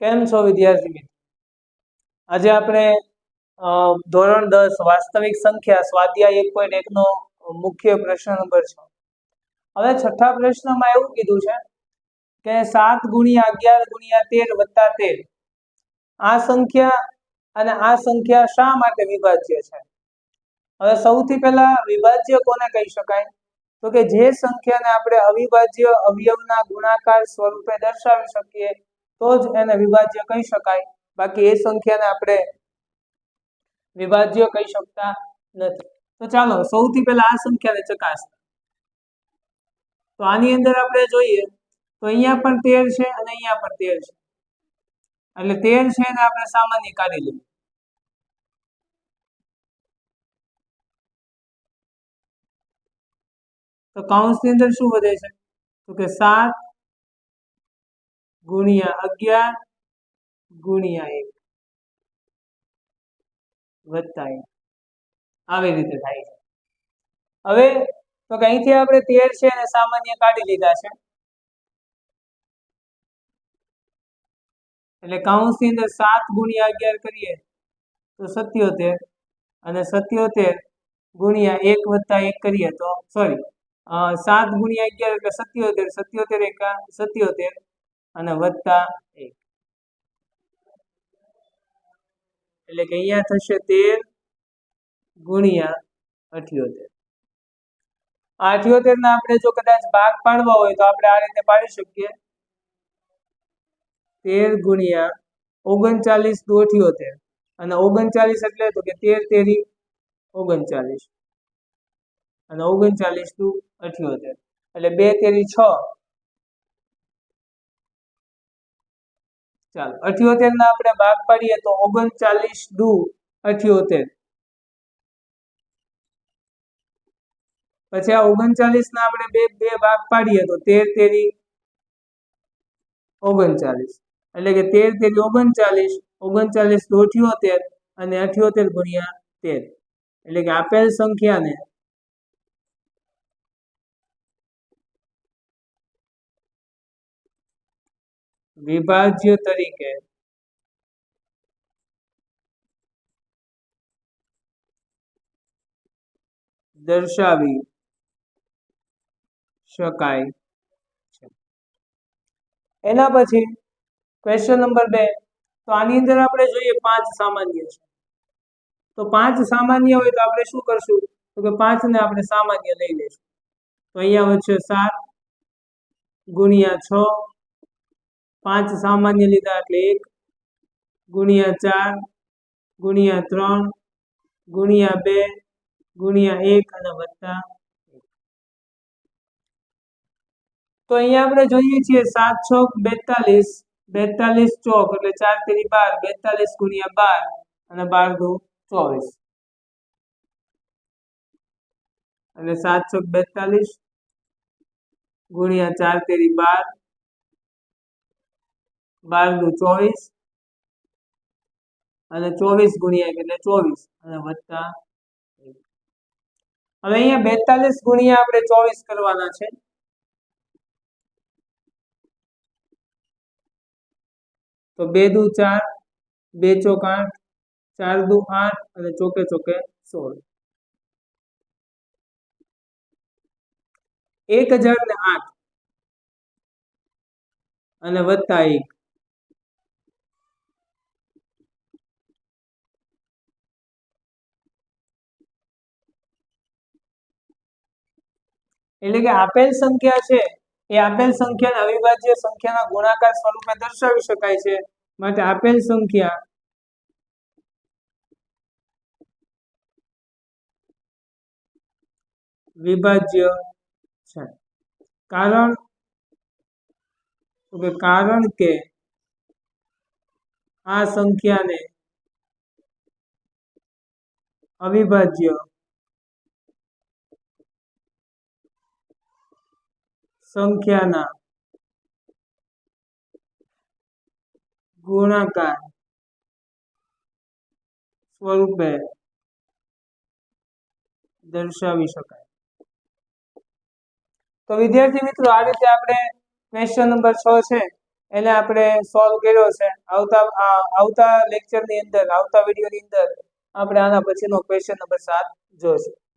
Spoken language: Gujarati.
કેમ છો વિદ્યાર્થી મિત્રો? આજે આપણે ધોરણ દસ વાસ્તવિક સંખ્યા સ્વાધ્યાય એક પોઈન્ટ એક નો મુખ્ય પ્રશ્ન નંબર છ. હવે છઠ્ઠા પ્રશ્નમાં એવું કીધું છે કે સાત ગુણ્યા અગિયાર ગુણ્યા તેર વત્તા તેર. આ સંખ્યા અને આ સંખ્યા શા માટે વિભાજ્ય છે? હવે સૌથી પહેલા વિભાજ્ય કોને કહી શકાય? તો કે જે સંખ્યાને આપણે અવિભાજ્ય અવયવના ગુણાકાર સ્વરૂપે દર્શાવી શકીએ તો જ એને વિભાજ્ય કહી શકાય. બાકી એ સંખ્યાને આપણે વિભાજ્ય કહી શકતા નથી. તો ચાલો, સૌથી પહેલા આ સંખ્યાને ચકાસતા તો આની અંદર આપણે જોઈએ, તો અહીંયા પણ તેર છે અને અહીંયા પણ તેર છે. એટલે તેર છે એને આપણે સામાન્ય કાઢી લઈએ. તો કૌંસની અંદર શું વધે છે? તો કે સાત ગુણ્યા અગિયાર ગુણ્યા એક. વત્તા એક. આવી રીતે થાય છે. હવે તો કે અહીંથી આપણે તેર છે અને સામાન્ય કાઢી લીધા છે. એટલે કૌંસની અંદર સાત ગુણ્યા અગિયાર કરીએ તો સત્યોતેર અને સત્યોતેર ગુણ્યા એક વત્તા એક કરીએ તો સોરી સાત ગુણ્યા અગિયાર એટલે સત્યોતેર સત્યોતેર એકા સત્યોતેર અને વત્તા એક. એટલે કે અહીંયા થશે તેર ગુણ્યા અઠ્યોતેર. આ અઠ્યોતેર ના આપણે જો કદાચ ભાગ પાડવા હોય તો આપણે આ રીતે પાડી શકીએ. તેર ગુણ્યા ઓગણચાલીસ દુ અઠ્યોતેર. અને ઓગણચાલીસ એટલે તો કે તેર તેરી ઓગણચાલીસ. અને ઓગણચાલીસ દુ અઠ્યોતેર. એટલે બે તેરી છ. ચાલો અઠ્યોતેર ના આપણે ભાગ પાડીએ તો ઓગણચાલીસ દુ અઠ્યોતેર. પછી આ ઓગણચાલીસ ના આપણે બે બે ભાગ પાડીએ તો તેર તેરી ઓગણચાલીસ. એટલે કે તેર તેરી ઓગણચાલીસ ઓગણચાલીસ દુ અને અઠ્યોતેર ગુણ્યા તેર. એટલે કે આપેલ સંખ્યાને વિભાજ્ય તરીકે દર્શાવી શકાય છે. એના પછી ક્વેશ્ચન નંબર બે. તો આની અંદર આપણે જોઈએ પાંચ સામાન્ય છે. તો પાંચ સામાન્ય હોય તો આપણે શું કરશું? તો કે પાંચ ને આપણે સામાન્ય લઈ લઈશું. તો અહીંયા વચ્ચે સાત ગુણ્યા છ પાંચ સામાન્ય લીધા એટલે એક, ગુણ્યા ચાર, ગુણ્યા ત્રણ, ગુણ્યા બે, ગુણ્યા એક અને વત્તા તો અહીંયા આપણે જોઈએ છીએ સાત છોક બેતાલીસ બેતાલીસ ચોક એટલે ચાર તેરી બાર, બેતાલીસ ગુણ્યા બાર અને બાર દો ચોવીસ. એટલે સાત છોક બેતાલીસ ગુણ્યા ચાર તેરી બાર બાર ચોવીસ અને ચોવીસ ગુણ્યા એટલે ચોવીસ અને વત્તા હવે અહીંયા બેતાલીસ ગુણ્યા આપણે ચોવીસ કરવાના છે. તો બે દુ ચાર, બે ચોક આઠ, ચાર દુ આઠ અને ચોકે ચોકે સોળ. એક હજાર ને આઠ અને વત્તા એક. એટલે કે આપેલ સંખ્યા છે, એ આપેલ સંખ્યાને અવિભાજ્ય સંખ્યાના ગુણાકાર સ્વરૂપે દર્શાવી શકાય છે. માટે આપેલ સંખ્યા વિભાજ્ય છે. કારણ કે કારણ કે આ સંખ્યાને અવિભાજ્ય સંખ્યાના ગુણાકાર સ્વરૂપે દર્શાવી શકાય. તો વિદ્યાર્થી મિત્રો, આ રીતે આપણે ક્વેશ્ચન નંબર છ છે, એને આપણે સોલ્વ કર્યો છે. આવતા આવતા લેક્ચરની અંદર, આવતા વિડીયોની અંદર આપણે આના પછીનો ક્વેશ્ચન નંબર સાત જોઈશું.